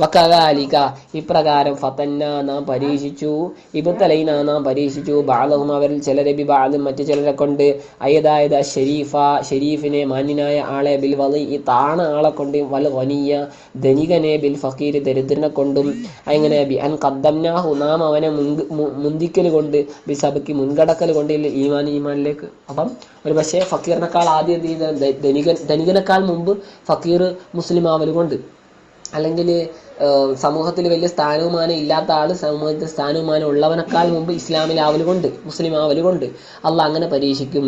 വക്കതാലിക ഇപ്രകാരം ഫതന്ന നാം പരീക്ഷിച്ചു. ഇബുത്തലൈന നാം പരീക്ഷിച്ചു. ബാലഹും അവരിൽ ചിലരെ ബി ബാലും മറ്റു ചിലരെ കൊണ്ട്. അയതായത് ഷെരീഫ ഷെരീഫിനെ മാന്യനായ ആളെ ബിൽ വലി ഈ താണ ആളെ കൊണ്ട് വൽ വനിയ. ധനികനെ ബിൽ ഫക്കീർ ദരിദ്രനെ കൊണ്ടും. അങ്ങനെ ബി അൻ കദ്ദംനാഹു നാം അവനെ മുന്തിക്കൽ കൊണ്ട് ബി സഭയ്ക്ക് മുൻകടക്കൽ കൊണ്ട് ഈമാൻ ഈമാനിലേക്ക്. അപ്പം ഒരു പക്ഷേ ഫക്കീറിനേക്കാൾ ആദ്യം ധനികൻ ധനികനേക്കാൾ മുമ്പ് ഫക്കീർ മുസ്ലിം ആവൽ കൊണ്ട്. അല്ലെങ്കിൽ സമൂഹത്തിൽ വലിയ സ്ഥാനവുമാനം ഇല്ലാത്ത ആൾ സമൂഹത്തിൽ സ്ഥാനവുമാനം ഉള്ളവനേക്കാൾ മുമ്പ് ഇസ്ലാമിൽ ആവലുകൊണ്ട് മുസ്ലിം ആവലുകൊണ്ട് കൊണ്ട് അല്ല അങ്ങനെ പരീക്ഷിക്കും.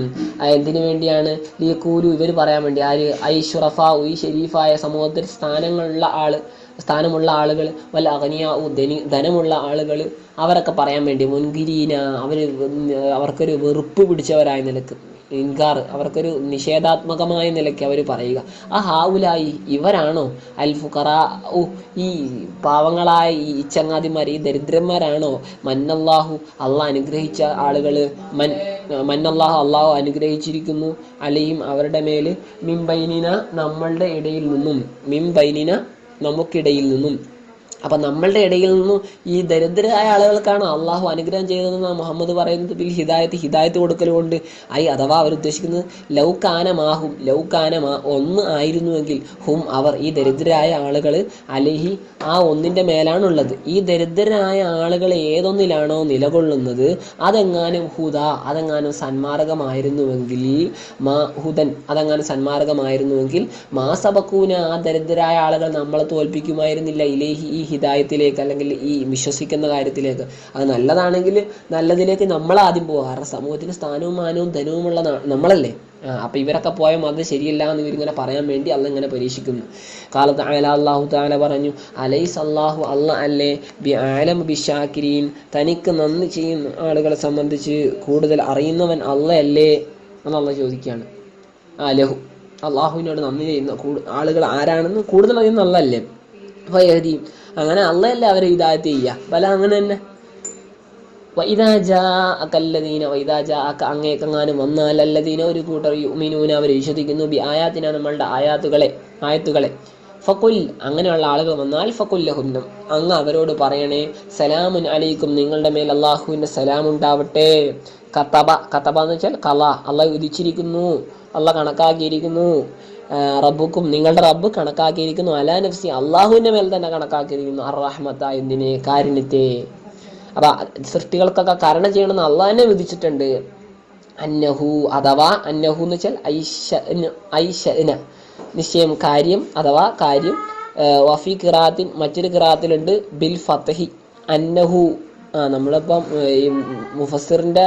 എന്തിനു വേണ്ടിയാണ്? ഈ കൂലു ഇവർ പറയാൻ വേണ്ടി ആര്? ഐ ഷുറഫ ഉ ഷെരീഫായ സമൂഹത്തിൽ സ്ഥാനങ്ങളുള്ള ആൾ സ്ഥാനമുള്ള ആളുകൾ വല്ല അഗനിയാവു ധനി ധനമുള്ള ആളുകൾ അവരൊക്കെ പറയാൻ വേണ്ടി മുൻകിരീന അവർ അവർക്കൊരു വെറുപ്പ് പിടിച്ചവരായ നിലയ്ക്ക്. ഇൻകാർ അവർക്കൊരു നിഷേധാത്മകമായ നിലയ്ക്ക് അവർ പറയുക. ആ ഹാവുലായി ഇവരാണോ? അൽ ഫുഖറാ ഉ ഈ പാവങ്ങളായ ഈ ചങ്ങാതിമാർ ഈ ദരിദ്രന്മാരാണോ? മന്നല്ലാഹു അള്ളാഹ് അനുഗ്രഹിച്ച ആളുകൾ മൻ മന്നല്ലാഹു അള്ളാഹു അനുഗ്രഹിച്ചിരിക്കുന്നു അലയും അവരുടെ മേൽ മിംബൈനിന നമ്മളുടെ ഇടയിൽ നിന്നും മിംബൈനിന നമുക്കിടയിൽ നിന്നും. അപ്പൊ നമ്മളുടെ ഇടയിൽ നിന്നും ഈ ദരിദ്രരായ ആളുകൾക്കാണ് അള്ളാഹു അനുഗ്രഹം ചെയ്തതെന്ന് മുഹമ്മദ് പറയുന്നത്. ബിൽ ഹിദായത്ത് ഹിദായത്ത് കൊടുക്കലുകൊണ്ട് ഐ അഥവാ അവർ ഉദ്ദേശിക്കുന്നത് ലൗകാനമാഹും ലൗകാനമാ ഒന്ന് ആയിരുന്നുവെങ്കിൽ ഹും അവർ ഈ ദരിദ്രരായ ആളുകൾ അലഹി ആ ഒന്നിന്റെ മേലാണുള്ളത്. ഈ ദരിദ്രരായ ആളുകൾ ഏതൊന്നിലാണോ നിലകൊള്ളുന്നത്? അതെങ്ങാനും ഹുദ അതെങ്ങാനും സന്മാർഗമായിരുന്നുവെങ്കിൽ മാ ഹുദൻ അതെങ്ങാനും സന്മാർഗമായിരുന്നുവെങ്കിൽ മാസബക്കൂന ആ ദരിദ്രരായ ആളുകൾ നമ്മളെ തോൽപ്പിക്കുമായിരുന്നില്ല. ഇലേഹി ഈ ഹിദായത്തിലേക്ക് അല്ലെങ്കിൽ ഈ വിശ്വസിക്കുന്ന കാര്യത്തിലേക്ക്. അത് നല്ലതാണെങ്കിൽ നല്ലതിലേക്ക് നമ്മൾ ആദ്യം പോകുക കാരണം സമൂഹത്തിന് സ്ഥാനവും മാനവും ധനവുമുള്ള നമ്മളല്ലേ? അപ്പം ഇവരൊക്കെ പോയ മതം ശരിയല്ല എന്ന് ഇവരിങ്ങനെ പറയാൻ വേണ്ടി അല്ല ഇങ്ങനെ പരീക്ഷിക്കുന്നു. കാലത്ത് അല അള്ളാഹു താല പറഞ്ഞു അലൈസ് അള്ളാഹു അല്ല അല്ലേ? ആലം ബിഷാക്കിരീൻ തനിക്ക് നന്ദി ചെയ്യുന്ന ആളുകളെ സംബന്ധിച്ച് കൂടുതൽ അറിയുന്നവൻ അല്ലയല്ലേ എന്നുള്ള ചോദിക്കുകയാണ്. ആ ലഹു. അള്ളാഹുവിനോട് നന്ദി ചെയ്യുന്ന ആളുകൾ ആരാണെന്ന് കൂടുതൽ അറിയുന്ന അല്ലല്ലേ ഫയഹദീം അങ്ങനെ അള്ളയല്ലേ അവരെ ഇതായത് ചെയ്യുക പല അങ്ങനെ തന്നെ. വൈതാജാ അക്കല്ലദീന അല്ലദീന അക്ക അങ്ങേക്കങ്ങാനും വന്നാൽ ഒരു കൂട്ടർ യുമിനൂന അവർ വിശ്വസിക്കുന്നു. ബി ആയാത്തിന നമ്മളുടെ ആയാത്തുകളെ ആയത്തുകളെ. ഫക്കുൽ അങ്ങനെയുള്ള ആളുകൾ വന്നാൽ ഫക്കുൽ ലഹുന്നം അങ്ങ് അവരോട് പറയണേ സലാമുൻ അലൈക്കും നിങ്ങളുടെ മേൽ അള്ളാഹുവിന്റെ സലാം ഉണ്ടാവട്ടെ. കത്തബ കത്തബ എന്ന് വെച്ചാൽ കല അള്ളാഹ് വിധിച്ചിരിക്കുന്നു അള്ളാഹ് കണക്കാക്കിയിരിക്കുന്നു. റബ്ബുക്കും നിങ്ങളുടെ റബ്ബ് കണക്കാക്കിയിരിക്കുന്നു. അലാ നഫ്സി അള്ളാഹുവിന്റെ മേൽ തന്നെ കണക്കാക്കിയിരിക്കുന്നു. അർ എന്തിനെ? കാരുണ്യത്തെ. അപ്പൊ സൃഷ്ടികൾക്കൊക്കെ കരുണ ചെയ്യണമെന്ന് അള്ളാഹ് തന്നെ വിധിച്ചിട്ടുണ്ട്. അന്നഹു അഥവാ അന്നഹു എന്ന് വെച്ചാൽ ഐഷ ഐഷന നിശ്ചയം കാര്യം അഥവാ കാര്യം വഫി ഖിറാത്തിൻ മറ്റൊരു ഖിറാത്തിലുണ്ട് ബിൽ ഫത്തഹി അന്നഹു. ആ നമ്മളിപ്പം ഈ മുഫസിറിന്റെ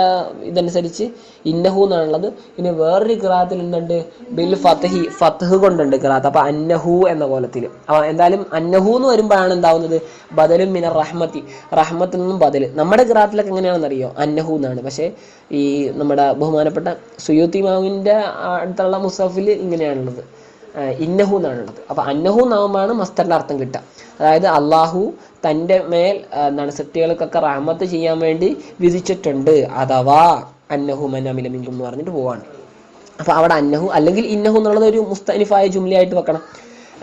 ഇതനുസരിച്ച് ഇന്നഹു എന്നാണുള്ളത്. ഇനി വേറൊരു ഖിറാത്തിൽ എന്തുണ്ട്? ബിൽ ഫത്തഹി ഫത്തഹ് കൊണ്ടുണ്ട് ഖിറാത്ത്. അപ്പോൾ അന്നഹു എന്ന കോലത്തിൽ. അപ്പോൾ എന്തായാലും അന്നഹു എന്ന് വരുമ്പോഴാണ് എന്താവുന്നത്? ബദലും മിന റഹ്മത്തി. റഹ്മത്തിൽ നിന്നും ബദൽ. നമ്മുടെ ഖിറാത്തിലൊക്കെ എങ്ങനെയാണെന്ന് അറിയോ അന്നഹു എന്നാണ്. പക്ഷേ ഈ നമ്മുടെ ബഹുമാനപ്പെട്ട സുയൂത്തി മാവിന്റെ അടുത്തുള്ള മുസഫിൽ ഇങ്ങനെയാണുള്ളത്. ഇന്നഹു എന്നാണുള്ളത് അപ്പൊ അന്നഹു നാമമാണ് മസ്തറിന്റെ അർത്ഥം കിട്ടുക. അതായത് അള്ളാഹു തന്റെ മേൽ എന്താണ് സൃഷ്ടികൾക്കൊക്കെ റഹ്മത്ത് ചെയ്യാൻ വേണ്ടി വിധിച്ചിട്ടുണ്ട്. അഥവാ അന്നഹു മനാമിലമിങ്കും എന്ന് പറഞ്ഞിട്ട് പോവാണ്. അപ്പൊ അവിടെ അന്നഹു അല്ലെങ്കിൽ ഇന്നഹു എന്നുള്ളത് ഒരു മുസ്തനിഫായ ജുംലിയായിട്ട് വെക്കണം.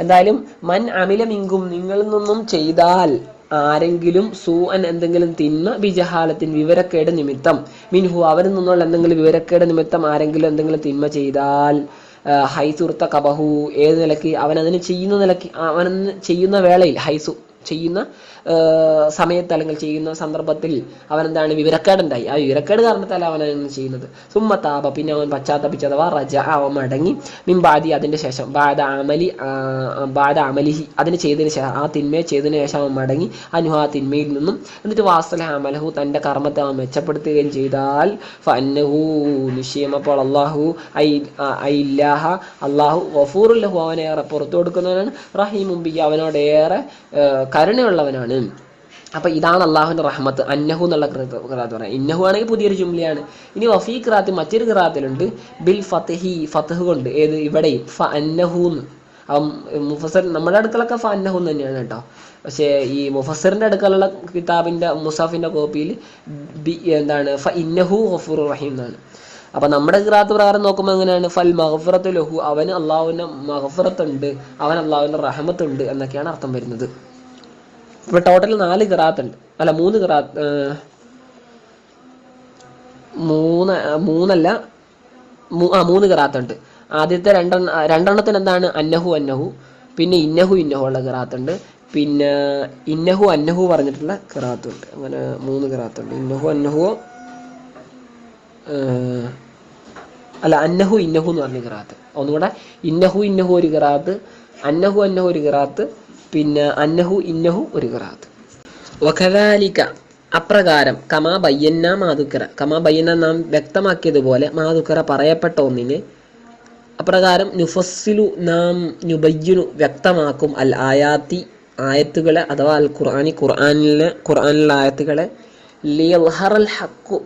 എന്തായാലും മൻ അമിലമിങ്കും നിങ്ങളിൽ നിന്നും ചെയ്താൽ ആരെങ്കിലും സൂ അൻ എന്തെങ്കിലും തിന്മ ബിജഹാലത്തിൻ വിവരക്കേട് നിമിത്തം മിൻഹു അവരിൽ നിന്നുള്ള എന്തെങ്കിലും വിവരക്കേട് നിമിത്തം ആരെങ്കിലും എന്തെങ്കിലും തിന്മ ചെയ്താൽ ഹൈസുർത്ത കബഹു ഏത് നിലയ്ക്ക് അതിന് ചെയ്യുന്ന നിലയ്ക്ക് അവൻ ചെയ്യുന്ന വേളയിൽ ഹൈസു ചെയ്യുന്ന സമയത്ത് അല്ലെങ്കിൽ ചെയ്യുന്ന സന്ദർഭത്തിൽ അവൻ എന്താണ് വിവരക്കേടുണ്ടായി ആ വിവരക്കേട് കാരണത്താൽ അവൻ ചെയ്യുന്നത്. സുമ്മത്താപ പിന്നെ അവൻ പശ്ചാത്തപിച്ച അഥവാ റജ അവൻ മടങ്ങി. മിംബാദി അതിന്റെ ശേഷം. ബാദ അമലി ബാദ അമലിഹി അതിന് ചെയ്തതിന് ശേഷം ആ തിന്മയെ ചെയ്തതിന് ശേഷം അവൻ മടങ്ങി. അനുഹ ആ തിന്മയിൽ നിന്നും എന്നിട്ട് വാസല അമലഹു തന്റെ കർമ്മത്തെ അവൻ മെച്ചപ്പെടുത്തുകയും ചെയ്താൽ ഫന്നഹു നിശ്ചയം. അപ്പോൾ അള്ളാഹു ഐ ഐല്ലാഹ അള്ളാഹു വഫൂറുല്ലഹു അവനെ അവനേറെ പുറത്തു കൊടുക്കുന്നവനാണ് റഹീം ബി അവനോട് ഏറെ ഏഹ്, കരുണയുള്ളവനാണ്. അപ്പൊ ഇതാണ് അള്ളാഹുവിന്റെ റഹ്മത്ത്. അന്നഹു എന്നുള്ള ഖിറാത്ത് പറയാം ഇന്നഹു ആണെങ്കിൽ പുതിയൊരു ജുംലിയാണ്. ഇനി വഫീ ഖിറാത്ത് മറ്റൊരു ഖിറാത്തിലുണ്ട്. ബിൽ ഫത്തഹി ഫത്തഹ് കൊണ്ട് ഏത് ഇവിടെയും. ഫ അന്നഹൂന്ന് മുഫസർ നമ്മുടെ അടുക്കളൊക്കെ ഫ അന്നഹു തന്നെയാണ് കേട്ടോ. പക്ഷേ ഈ മുഫസറിന്റെ അടുക്കലുള്ള കിതാബിന്റെ മുസാഫിന്റെ കോപ്പിയിൽ ബി എന്താണ്? ഫ ഇന്നഹു ഗഫൂർ റഹീം എന്നാണ്. അപ്പൊ നമ്മുടെ ഖിറാത്ത് പ്രകാരം നോക്കുമ്പോൾ എങ്ങനെയാണ്? ഫൽ മഹഫുറത്ത് ലഹു. അവന് അള്ളാഹുവിന്റെ മഹഫുറത്തുണ്ട് അവൻ അള്ളാഹുവിന്റെ റഹമത്ത് ഉണ്ട് എന്നൊക്കെയാണ് അർത്ഥം വരുന്നത്. ഇപ്പൊ ടോട്ടൽ നാല് കിറാത്ത് ഉണ്ട്. അല്ല മൂന്ന് കിറാത്ത് മൂന്ന് മൂന്നല്ല ആ മൂന്ന് കിറാത്ത് ഉണ്ട്. ആദ്യത്തെ രണ്ടെണ്ണ രണ്ടെണ്ണത്തിന് എന്താണ്? അന്നഹു അന്നഹു. പിന്നെ ഇന്നഹു ഇന്നഹു ഉള്ള കിറാത്ത് ഉണ്ട്. പിന്നെ ഇന്നഹു അന്നഹു പറഞ്ഞിട്ടുള്ള കിറാത്തും ഉണ്ട്. അങ്ങനെ മൂന്ന് കിറാത്ത് ഉണ്ട്. ഇന്നഹു അന്നഹു അല്ല അന്നഹു ഇന്നഹു എന്ന് പറഞ്ഞ കിറാത്ത്. ഒന്നുകൂടെ ഇന്നഹു ഇന്നഹു ഒരു കിറാത്ത് അന്നഹു അന്നഹു ഒരു കിറാത്ത് പിന്നെ അന്നഹു ഇന്നഹു ഒരു കിറാത്ത്. വഖദാലിക അപ്രകാരം കമാ ബയ്യന്ന മാതുക്കറ കമാ ബയ്യന്ന നാം വ്യക്തമാക്കിയതുപോലെ മാതുക്കറ പറയപ്പെട്ട ഒന്നിനെ അപ്രകാരം നുഫസ്സിലു നാം നുബയ്യുനു വ്യക്തമാക്കും അൽ ആയാത്തി ആയത്തുകളെ അഥവാ അൽ ഖുർആനി ഖുർആാനിലെ ഖുർആാനിലെ ആയത്തുകളെ ലിയൽഹറൽ ഹക്കു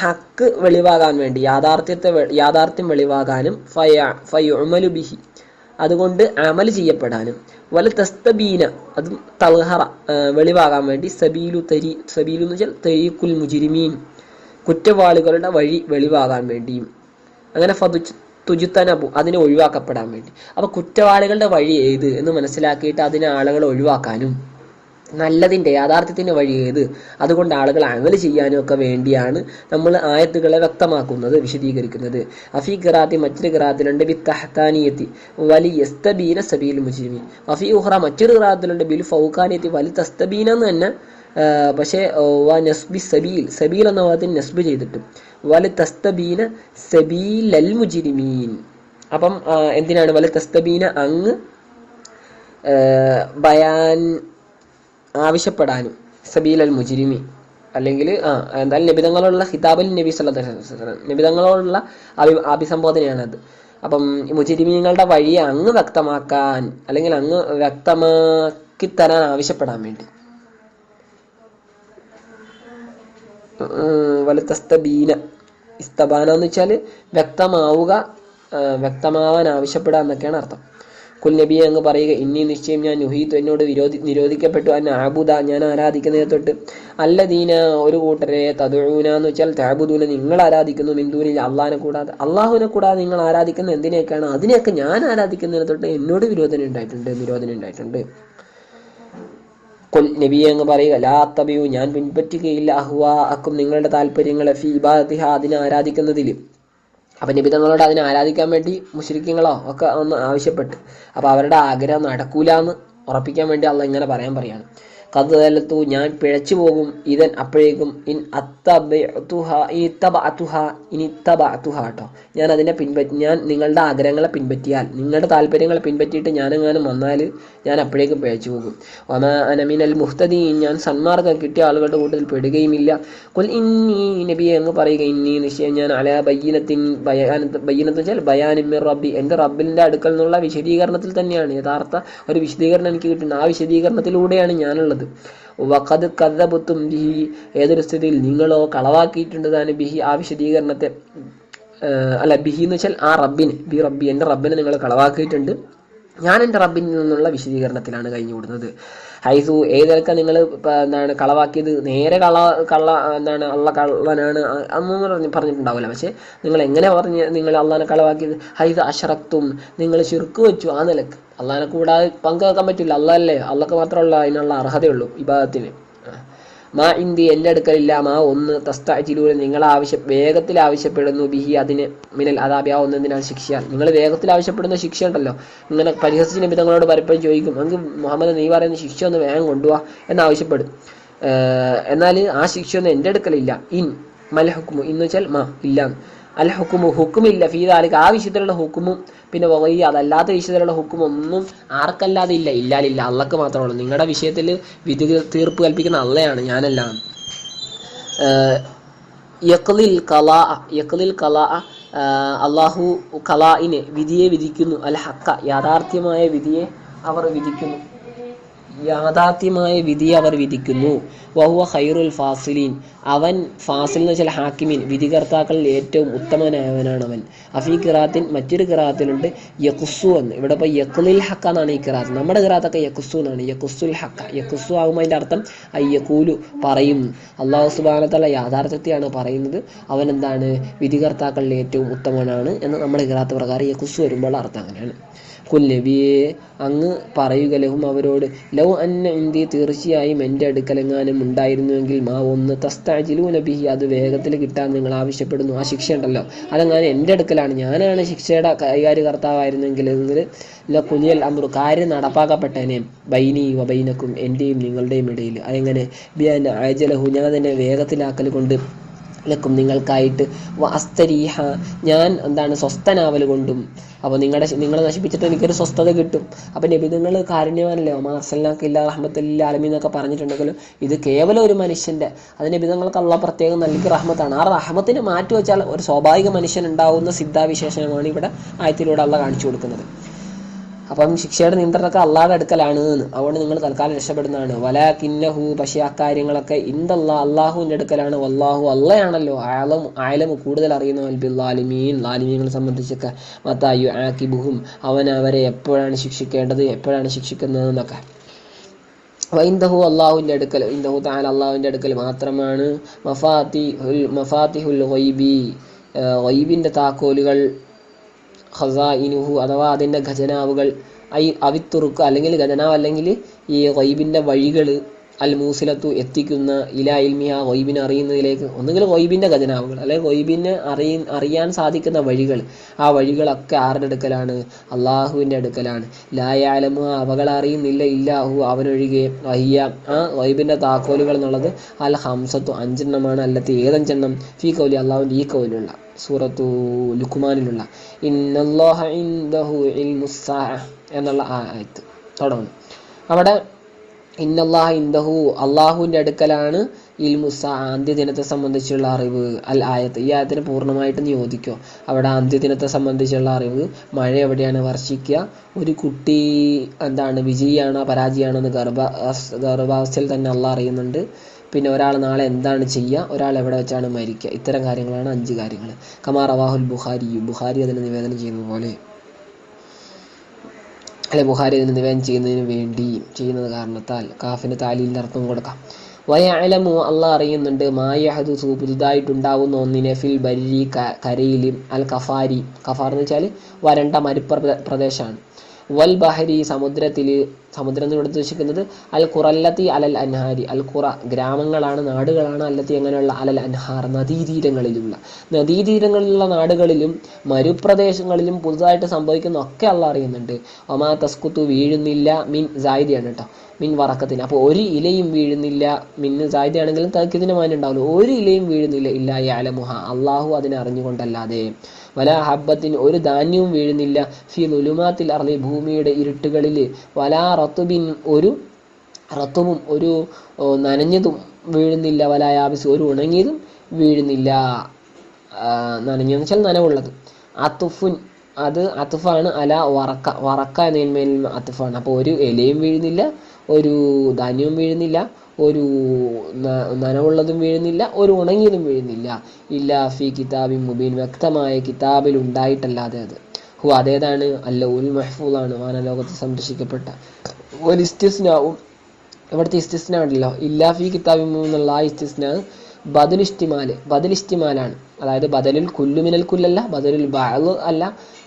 ഹക്ക് വെളിവാകാൻ വേണ്ടി യാഥാർത്ഥ്യത്തെ യാഥാർത്ഥ്യം വെളിവാകാനും ഫയ ഫയുമലു ബിഹി. അതുകൊണ്ട് അമൽ ചെയ്യപ്പെടാനും. വല തസ്തബീന അതും തൽഹറ വെളിവാകാൻ വേണ്ടി സബീലു തരി സബീലു എന്ന് വെച്ചാൽ തരീഖുൽ മുജിരിമീൻ കുറ്റവാളികളുടെ വഴി വെളിവാകാൻ വേണ്ടിയും. അങ്ങനെ ഫതു തുജുത്തനബു അതിനെ ഒഴിവാക്കപ്പെടാൻ വേണ്ടി. അപ്പൊ കുറ്റവാളികളുടെ വഴി ഏത് എന്ന് മനസ്സിലാക്കിയിട്ട് അതിനെ ആളുകളെ ഒഴിവാക്കാനും. നല്ലതിന്റെ യാഥാർത്ഥ്യത്തിന്റെ വഴി ഏത്? അതുകൊണ്ട് ആളുകൾ അമൽ ചെയ്യാനും ഒക്കെ വേണ്ടിയാണ് നമ്മൾ ആയത്തുകളെ വ്യക്തമാക്കുന്നത് വിശദീകരിക്കുന്നത്. അഫി ഖിറാത്തി മറ്റൊരു ഖിറാത്തിലുണ്ട് ബി തഹ്താനിയത്തി വലി യസ്തബീന സബീൽ മുജ്രിമീൻ. അഫി ഉഹ്റ മറ്റൊരു ഖിറാത്തിലുണ്ട് ബിൽ ഫൗഖാനിയത്തി വലി തസ്തബീന എന്ന് തന്നെ പക്ഷേ വ നസ്ബി സബീൽ സബീൽ എന്ന വാദത്തിന് നസ്ബ് ചെയ്തിട്ടും. വലി തസ്തബീന സബീൽ അൽ മുജിരിമീൻ. അപ്പം എന്തിനാണ് വലി തസ്തബീന അങ്ങ് ബയാൻ ആവശ്യപ്പെടാനും. സബീൽ അൽ മുജിരിമി. അല്ലെങ്കിൽ ആ എന്തായാലും നിബിതങ്ങളുള്ള ഹിതാബൽ നബി സല്ലാ നിബിതങ്ങളോടുള്ള അഭി അഭിസംബോധനയാണത്. അപ്പം മുജിരിമീങ്ങളുടെ വഴി അങ്ങ് വ്യക്തമാക്കാൻ അല്ലെങ്കിൽ അങ്ങ് വ്യക്തമാക്കി തരാൻ ആവശ്യപ്പെടാൻ വേണ്ടി. വലുത്തസ്തബീന ഇസ്തബാന എന്ന് വെച്ചാൽ വ്യക്തമാവുക വ്യക്തമാവാൻ ആവശ്യപ്പെടുക എന്നൊക്കെയാണ് അർത്ഥം. കുൽ നബിയെ അങ്ങ് പറയുക ഇന്നീ നിശ്ചയം ഞാൻ നുഹീത്തു എന്നോട് വിരോധി നിരോധിക്കപ്പെട്ടു. അന്ന ആബുദ ഞാൻ ആരാധിക്കുന്നതിനെ തൊട്ട് അല്ലദീന ഒരു കൂട്ടരെ തതുഴൂന എന്ന് വെച്ചാൽ താബുദൂന നിങ്ങൾ ആരാധിക്കുന്നു മിന്ദൂനിൽ അള്ളാഹിനെ കൂടാതെ. അള്ളാഹുവിനെ കൂടാതെ നിങ്ങൾ ആരാധിക്കുന്നത് എന്തിനേക്കാണ്? അതിനെയൊക്കെ ഞാൻ ആരാധിക്കുന്നതിനെ തൊട്ട് എന്നോട് വിരോധന ഉണ്ടായിട്ടുണ്ട് നിരോധനം ഉണ്ടായിട്ടുണ്ട്. കൊൽ നബിയെ അങ്ങ് പറയുക ലാ തബിയു ഞാൻ പിൻപറ്റുകയില്ല അഹ്വാ അക്കും നിങ്ങളുടെ താല്പര്യങ്ങളെ ഫി അതിനെ ആരാധിക്കുന്നതിൽ. അപ്പൊ നിബിതങ്ങളോട് അതിനെ ആരാധിക്കാൻ വേണ്ടി മുശ്രിക്കങ്ങളോ ഒക്കെ ഒന്ന് ആവശ്യപ്പെട്ട്. അപ്പോൾ അവരുടെ ആഗ്രഹം നടക്കൂലാന്ന് ഉറപ്പിക്കാൻ വേണ്ടി അള്ള ഇങ്ങനെ പറയാൻ പറയാണ്. കഥലത്തു ഞാൻ പിഴച്ചു പോകും. ഇതൻ അപ്പോഴേക്കും ഇൻ അത്തബഅതുഹ ഇനി ഇത്തബഅതുഹ കേട്ടോ ഞാൻ അതിനെ പിൻപറ്റി ഞാൻ നിങ്ങളുടെ ആഗ്രഹങ്ങളെ പിൻപറ്റിയാൽ നിങ്ങളുടെ താല്പര്യങ്ങളെ പിൻപറ്റിയിട്ട് ഞാനെങ്ങാനും വന്നാൽ ഞാൻ അപ്പോഴേക്കും പിഴച്ചു പോകും. ഒമ അനമിനൽ മുഹ്തദീൻ ഞാൻ സന്മാർഗം കിട്ടിയ ആളുകളുടെ കൂട്ടത്തിൽ പെടുകയുമില്ല. കൊൽ ഇന്നി നബിയെ എന്ന് പറയുക ഇന്നി നിശ്ചയം ഞാൻ അല ബയ്യനത്തിൻ ബയാനത്ത് ബയ്യനത്ത് വെച്ചാൽ ബയാനിമിർ റബ്ബി എന്റെ റബ്ബിന്റെ അടുക്കൽ നിന്നുള്ള വിശദീകരണത്തിൽ തന്നെയാണ്. യഥാർത്ഥ ഒരു വിശദീകരണം എനിക്ക് കിട്ടുന്നത് ആ വിശദീകരണത്തിലൂടെയാണ് ഞാനുള്ളത്. വഖദ് കഥബുത്തും ബിഹി ഏതൊരു സ്ഥിതിയിൽ നിങ്ങളോ കളവാക്കിയിട്ടുണ്ടതാണ് ബിഹി ആ വിശദീകരണത്തെ അല്ല ബിഹി എന്ന് വെച്ചാൽ ആ റബ്ബിന് ബി റബ്ബി എന്റെ റബ്ബിനെ നിങ്ങൾ കളവാക്കിയിട്ടുണ്ട്. ഞാൻ എന്റെ റബ്ബിൽ നിന്നുള്ള വിശദീകരണത്തിലാണ് കഴിഞ്ഞു കൂടുന്നത് ഹൈസു ഏതൊക്കെ നിങ്ങൾ എന്താണ് കളവാക്കിയത്? നേരെ കള കള്ള എന്താണ് അള്ള കള്ളനാണ് അന്നൊന്നും പറഞ്ഞ് പറഞ്ഞിട്ടുണ്ടാവില്ല. പക്ഷേ നിങ്ങൾ എങ്ങനെ പറഞ്ഞ് നിങ്ങൾ അള്ളാനെ കളവാക്കിയത്? ഹൈസ് അഷറക്തും നിങ്ങൾ ചുരുക്ക് വെച്ചു ആ നിലയ്ക്ക്. അള്ളാനെ കൂടാതെ പങ്കുവെക്കാൻ പറ്റില്ല. അള്ളാഹല്ലേ അള്ളക്ക് മാത്രമല്ല അതിനുള്ള അർഹതയുള്ളൂ വിഭാഗത്തിന് മാ ഇന്തി എന്റെ അടുക്കലില്ല മാ ഒന്ന് തസ്താജിലൂടെ നിങ്ങൾ ആവശ്യം വേഗത്തിൽ ആവശ്യപ്പെടുന്നു ബിഹി അതിന് മിനൽ അതാബിയ ഒന്നതിനാൽ ശിക്ഷയാൽ നിങ്ങൾ വേഗത്തിൽ ആവശ്യപ്പെടുന്ന ശിക്ഷ ഉണ്ടല്ലോ. ഇങ്ങനെ പരിഹസിച്ച നിമിതങ്ങളോട് പലപ്പോഴും ചോദിക്കും നമുക്ക് മുഹമ്മദ് നീ പറയുന്ന ശിക്ഷ ഒന്ന് വേഗം കൊണ്ടുപോവാ എന്നാവശ്യപ്പെടും എന്നാൽ ആ ശിക്ഷ ഒന്നും എന്റെ അടുക്കലില്ല. ഇൻ മലഹുക്കുമു ഇന്ന് വെച്ചാൽ മാ ഇല്ല അൽ ഹുക്കുമു ഹുക്കുമില്ല ഫീദാലിക്ക് ആ വിഷയത്തിലുള്ള ഹുക്കുമും പിന്നെ വകയ്യ അതല്ലാത്ത വിഷയത്തിലുള്ള ഹുക്കും ഒന്നും ആർക്കല്ലാതെ ഇല്ല ഇല്ലാലില്ല അള്ളക്ക് മാത്രമാണ് നിങ്ങളുടെ വിഷയത്തിൽ വിധി തീർപ്പ് കൽപ്പിക്കുന്ന അള്ളയാണ് ഞാനല്ല. യക്ലിൽ കലാ യക്ലിൽ കലാ അള്ളാഹു കലാഇനെ വിധിയെ വിധിക്കുന്നു അൽ ഹക്ക യാഥാർത്ഥ്യമായ വിധിയെ അവർ വിധിക്കുന്നു. യാഥാർത്ഥ്യമായ വിധി അവർ വിധിക്കുന്നു. വഹുവ ഖൈറുൽ ഫാസിലീൻ. അവൻ ഫാസിൽ എന്ന് വെച്ചാൽ ഹാക്കിമീൻ. വിധികർത്താക്കളിൽ ഏറ്റവും ഉത്തമനായവനാണ് അവൻ അഫീ കിറാത്തിൻ മറ്റൊരു കിറാത്തിലുണ്ട് യക്കുസു എന്ന്. ഇവിടെ ഇപ്പോൾ യക്കുലിൽ ഹക്ക എന്നാണ് ഈ കിറാത്ത് നമ്മുടെ കിറാത്തൊക്കെ യക്കുസു എന്നാണ്. യക്കുസുൽ ഹക്ക. യക്കുസു ആകുമ്പോൾ അതിന്റെ അർത്ഥം അയ്യക്കൂലു പറയും. അള്ളാഹു സുബാനത്തല്ല യാഥാർത്ഥ്യത്തെയാണ് പറയുന്നത്. അവൻ എന്താണ്? വിധികർത്താക്കളിൽ ഏറ്റവും ഉത്തമനാണ് എന്ന് നമ്മുടെ കിറാത്ത് പ്രകാരം യക്കുസു വരുമ്പോൾ അർത്ഥം അങ്ങനെയാണ്. കുൽ അങ്ങ് പറയുക ലഹും അവരോട് ലൗ അന്ന ഇന്ത്യ തീർച്ചയായും എന്റെ അടുക്കലെങ്ങാനും ഉണ്ടായിരുന്നുവെങ്കിൽ മാ ഒന്ന് തസ്താജിലു നബിഹി അത് വേഗത്തിൽ കിട്ടാൻ നിങ്ങൾ ആവശ്യപ്പെടുന്നു. ആ ശിക്ഷ ഉണ്ടല്ലോ. അതെങ്ങാനും എന്റെ അടുക്കലാണ്. ഞാനാണ് ശിക്ഷയുടെ കൈകാര്യകർത്താവായിരുന്നെങ്കിൽ എങ്കിൽ കുലിയൽ അമ്രു കാര്യം നടപ്പാക്കപ്പെട്ടേനെ. ബൈനി വബൈനക്കും എന്റെയും നിങ്ങളുടെയും ഇടയിൽ. അതെങ്ങനെ? ബിയാൻ അജലഹു ഞാൻ തന്നെ വേഗത്തിലാക്കൽ കൊണ്ട് ലക്കും നിങ്ങൾക്കായിട്ട്. അസ്തരീഹ ഞാൻ എന്താണ് സ്വസ്ഥനാവൽ കൊണ്ടും. അപ്പോൾ നിങ്ങളുടെ നിങ്ങളെ നശിപ്പിച്ചിട്ട് എനിക്കൊരു സ്വസ്ഥത കിട്ടും. അപ്പോൾ നബി നിങ്ങൾ കാരുണ്യവാനല്ലേ? മാർസലിനൊക്കെ ഇല്ല റഹ്മത്തില്ല അലമി എന്നൊക്കെ പറഞ്ഞിട്ടുണ്ടെങ്കിലും ഇത് കേവലം ഒരു മനുഷ്യന്റെ അത് നബി നിങ്ങൾക്ക് അള്ള പ്രത്യേകം നൽകി റഹ്മത്താണ്. ആ റഹ്മത്തിന് മാറ്റി വെച്ചാൽ ഒരു സ്വാഭാവിക മനുഷ്യൻ ഉണ്ടാവുന്ന സിദ്ധാവിശേഷമാണ് ഇവിടെ ആയത്തിലൂടെ അള്ള കാണിച്ചു കൊടുക്കുന്നത്. അപ്പം ശിക്ഷയുടെ നിയന്ത്രണമൊക്കെ അള്ളാഹുടെ അടുക്കലാണ് എന്ന്. അതുകൊണ്ട് നിങ്ങൾ തൽക്കാലം രക്ഷപ്പെടുന്നതാണ്. വല കിന്നഹു പക്ഷേ അക്കാര്യങ്ങളൊക്കെ ഇന്ദല്ലാ അള്ളാഹുവിന്റെ അടുക്കലാണ്. വല്ലാഹു അള്ളയാണല്ലോ. ആലം ആലം കൂടുതൽ അറിയുന്ന അൽബിൽ ലാലിമീൻ ലാലിമീങ്ങളെ സംബന്ധിച്ചൊക്കെ. മത്തായു ആക്കിബുഹും അവൻ അവരെ എപ്പോഴാണ് ശിക്ഷിക്കേണ്ടത് എപ്പോഴാണ് ശിക്ഷിക്കുന്നത് എന്നൊക്കെ വൈന്ദഹു അള്ളാഹുവിന്റെ അടുക്കൽ ഇന്ദഹു താൻ അള്ളാഹുവിന്റെ അടുക്കൽ മാത്രമാണ്. മഫാത്തി മഫാത്തിഹുൽ വൈബി വൈബിന്റെ താക്കോലുകൾ ഖസാഇനുഹു അഥവാ അതിന്റെ ഖജനാവുകൾ ഐ അവിത്തുറുക്ക് അല്ലെങ്കിൽ ഖജനാവ് അല്ലെങ്കിൽ ഈ റൈബിന്റെ വഴികൾ അൽ മൂസിലത്തു എത്തിക്കുന്ന ഇല ഇൽമിയ ഒയ്ബിനെ അറിയുന്നതിലേക്ക് ഒന്നുകിൽ ഒയ്ബിന്റെ ഖജനാവുകൾ അല്ലെങ്കിൽ ഗൈബിനെ അറിയ അറിയാൻ സാധിക്കുന്ന വഴികൾ. ആ വഴികളൊക്കെ ആരുടെ അടുക്കലാണ്? അള്ളാഹുവിന്റെ അടുക്കലാണ്. ലായാലമു അവകൾ അറിയുന്നില്ല ഇല്ലാഹു അവനൊഴികെ വഹിയ. ആ ഒയ്ബിന്റെ താക്കോലുകൾ എന്നുള്ളത് അൽ ഹംസത്തു അഞ്ചെണ്ണമാണ്. അല്ലത്തി ഏതഞ്ചെണ്ണം? ഫീ കൗലി അള്ളാഹുവിന്റെ ഈ കൗലുള്ള സൂറത്തു ലുക്കുമാനിലുള്ള ഇന്നല്ലാഹ എന്നുള്ള ആ ആയത്ത്. തുടങ്ങുന്നു. അവിടെ ഇന്നല്ലാഹ അള്ളാഹുവിന്റെ അടുക്കലാണ് ഇൽമുസ അന്ത്യദിനത്തെ സംബന്ധിച്ചുള്ള അറിവ്. അൽ ആയത്ത് ഈ ആയത്തിന് പൂർണമായിട്ട് നിയോദിക്കോ അവിടെ അന്ത്യദിനത്തെ സംബന്ധിച്ചുള്ള അറിവ് മഴ എവിടെയാണ് വർഷിക്കുക ഒരു കുട്ടി എന്താണ് വിജയിയാണോ പരാജയമാണോ എന്ന് ഗർഭ ഗർഭാവസ്ഥയിൽ തന്നെ അള്ളാഹ് അറിയുന്നുണ്ട്. പിന്നെ ഒരാൾ നാളെ എന്താണ് ചെയ്യുക ഒരാൾ എവിടെ വെച്ചാണ് മരിക്കുക. ഇത്തരം കാര്യങ്ങളാണ് അഞ്ച് കാര്യങ്ങൾ കമാർ റവാഹുൽ ബുഖാരി ബുഖാരി അതിനെ നിവേദനം ചെയ്യുന്നത് പോലെ. അല്ലെ ബുഹാരി അതിന് നിവേദനം ചെയ്യുന്നതിന് വേണ്ടി ചെയ്യുന്നത് കാരണത്താൽ കാഫിന് താലിയിൽ അർത്ഥം കൊടുക്കാം. വയലമു അള്ളാഹ് അറിയുന്നുണ്ട് മായഹദുസു പുതുതായിട്ടുണ്ടാവുന്ന ഒന്നിനെ ഫിൽ ബരി കരയിലും അൽ കഫാരി. കഫാർ എന്ന് വെച്ചാൽ വരണ്ട മരുപ്ര പ്രദേശമാണ്. വൽ ബഹരി സമുദ്രത്തിൽ സമുദ്രം എന്ന് ഉദ്ദേശിക്കുന്നത് അൽ ഖുറല്ലത്തി അലൽ അൻഹാരി. അൽ ഖുറ ഗ്രാമങ്ങളാണ് നാടുകളാണ് അല്ലത്തി അങ്ങനെയുള്ള അലൽ അൻഹാർ നദീതീരങ്ങളിലുള്ള. നദീതീരങ്ങളിലുള്ള നാടുകളിലും മരുപ്രദേശങ്ങളിലും പുതുതായിട്ട് സംഭവിക്കുന്ന ഒക്കെ അള്ള അറിയുന്നുണ്ട്. ഒമാ തസ്കുത്തു വീഴുന്നില്ല മിൻ സായിദിയാണ് കേട്ടോ. മിൻ വറക്കത്തിന്. അപ്പോൾ ഒരു ഇലയും വീഴുന്നില്ല മിന്ന് സാധ്യതയാണെങ്കിലും തക്കിതിന് മാനുണ്ടാവുള്ളൂ ഒരു ഇലയും വീഴുന്നില്ല ഇല്ല യാലമുഹ. അള്ളാഹു അതിനെ അറിഞ്ഞുകൊണ്ടല്ലാതെ. വല ഹബ്ബത്തിന് ഒരു ധാന്യവും വീഴുന്നില്ല. ഫി നുലുമാത്തിൽ അറിഞ്ഞ ഭൂമിയുടെ ഇരുട്ടുകളിൽ. വലാ റത്തുബിൻ ഒരു റത്തുവും ഒരു നനഞ്ഞതും വീഴുന്നില്ല. വല യാബിസ് ഒരു ഉണങ്ങിയതും വീഴുന്നില്ല. നനഞ്ഞെന്ന് വെച്ചാൽ നനവുള്ളത്. അത്തുഫുൻ അത് അത്തുഫാണ്. അല വറക്ക വറക്ക എന്നതിന്മേൽ അത്തുഫാണ്. അപ്പോൾ ഒരു ഇലയും വീഴുന്നില്ല ഒരു ധാന്യവും വീഴുന്നില്ല ഒരു നനവുള്ളതും വീഴുന്നില്ല ഒരു ഉണങ്ങിയതും വീഴുന്നില്ല. ഇല്ല ഫി കിതാബി മുബീൻ വ്യക്തമായ കിതാബിൽ ഉണ്ടായിട്ടല്ലാതെ അത്. ഹു അതേതാണ്? അല്ല ഉൽ മഹ്ഫൂളാണ് വാനലോകത്ത് സംരക്ഷിക്കപ്പെട്ട. ഒരു ഇസ്തിസ്നാവും ഇവിടുത്തെ ഇസ്തിസ്ന ഉണ്ടല്ലോ. ഇല്ലാ ഫി കിതാബി എന്നുള്ള ആ ഇസ്തിസ്ന ബദൽ ഇഷ്ടിമാലാണ് അതായത് ബദലിൽ കുല്ലുമിനൽ കുല്ലല്ല ബദലിൽ ബാഗ് അല്ല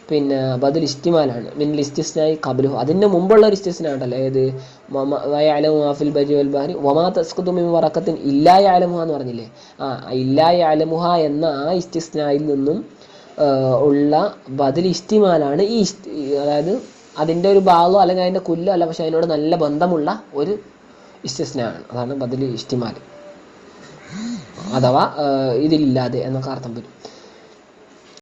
പിന്നെ ബദൽ ഇസ്റ്റിമാലാണ് മിൻ ലിസ്റ്റിസ്നായി കബലു അതിന്റെ മുമ്പുള്ള ഒരു ഇസ്തിസ്ന ഉണ്ടല്ലോ ഏത് വയാലമു ആഫിൽ ബജി വൽ ബഹരി വമാ തസ്കുതു മിൻ വറക്കത്തിൻ ഇല്ലായ ആലമുഹ എന്ന് പറഞ്ഞില്ലേ? ആ ഇല്ലായ ആലമുഹ എന്ന ആ ഇസ്റ്റിസ്നായിൽ നിന്നും ഉള്ള ബദൽ ഇസ്റ്റിമാലാണ് ഈ അതായത് അതിന്റെ ഒരു ഭാഗമോ അല്ലെങ്കിൽ അതിന്റെ കുല്ലോ അല്ല പക്ഷേ അതിനോട് നല്ല ബന്ധമുള്ള ഒരു ഇസ്റ്റിസ്നാണ് അതാണ് ബദൽ ഇസ്തിമാൽ അഥവാ ഇതിലില്ലാതെ എന്നൊക്കെ അർത്ഥം വരും.